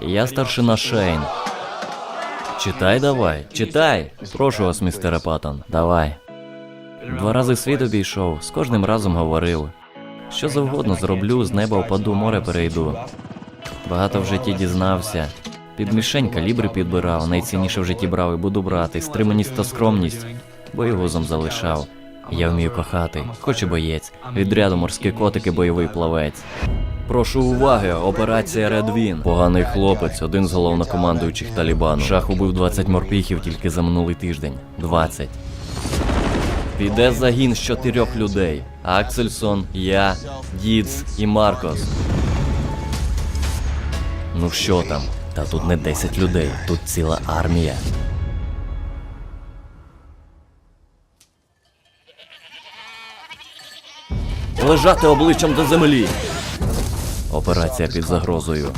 Я старшина Шейн. Читай давай, читай. Прошу вас, містере Паттон, давай. Два рази світ обійшов, з кожним разом говорив. Що завгодно зроблю, з неба впаду, море перейду. Багато в житті дізнався. Під мішень калібри підбирав, найцінніше в житті брав і буду брати. Стриманість та скромність, боєгузом залишав. Я вмію кохати, хоч і боєць. Відряду морські котики, бойовий плавець. Прошу уваги, операція Редвін. Поганий хлопець, один з головнокомандуючих Талібану. Шах убив 20 морпіхів тільки за минулий тиждень. 20. Піде загін з чотирьох людей: Аксельсон, я, Дідс і Маркос. Ну що там? Та тут не 10 людей, тут ціла армія. Лежати обличчям до землі. Операція під загрозою.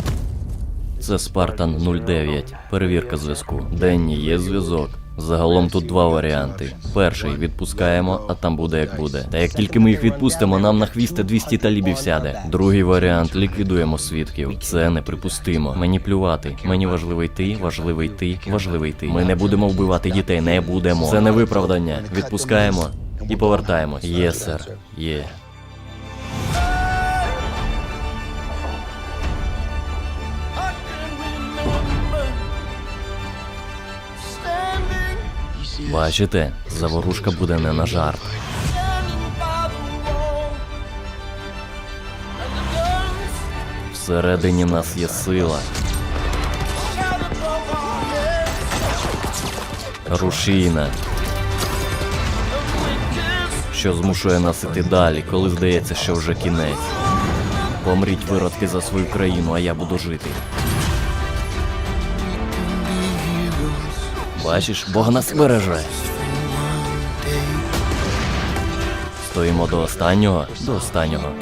Це Спартан 09. Перевірка зв'язку. Денні є зв'язок. Загалом тут два варіанти. Перший відпускаємо, а там буде як буде. Та як тільки ми їх відпустимо, нам на хвісти 200 талібів сяде. Другий варіант ліквідуємо свідків. Це неприпустимо. Мені плювати. Мені важливий ти, важливий ти, важливий ти. Ми не будемо вбивати дітей, не будемо. Це не виправдання. Відпускаємо і повертаємось. Є, сер. Є. Бачите, заворушка буде не на жарт. Всередині нас є сила. Рушійна. Що змушує нас іти далі, коли здається, що вже кінець. Помріть виродки за свою країну, а я буду жити. Бачиш, Бог нас береже. Стоїмо до останнього, до останнього.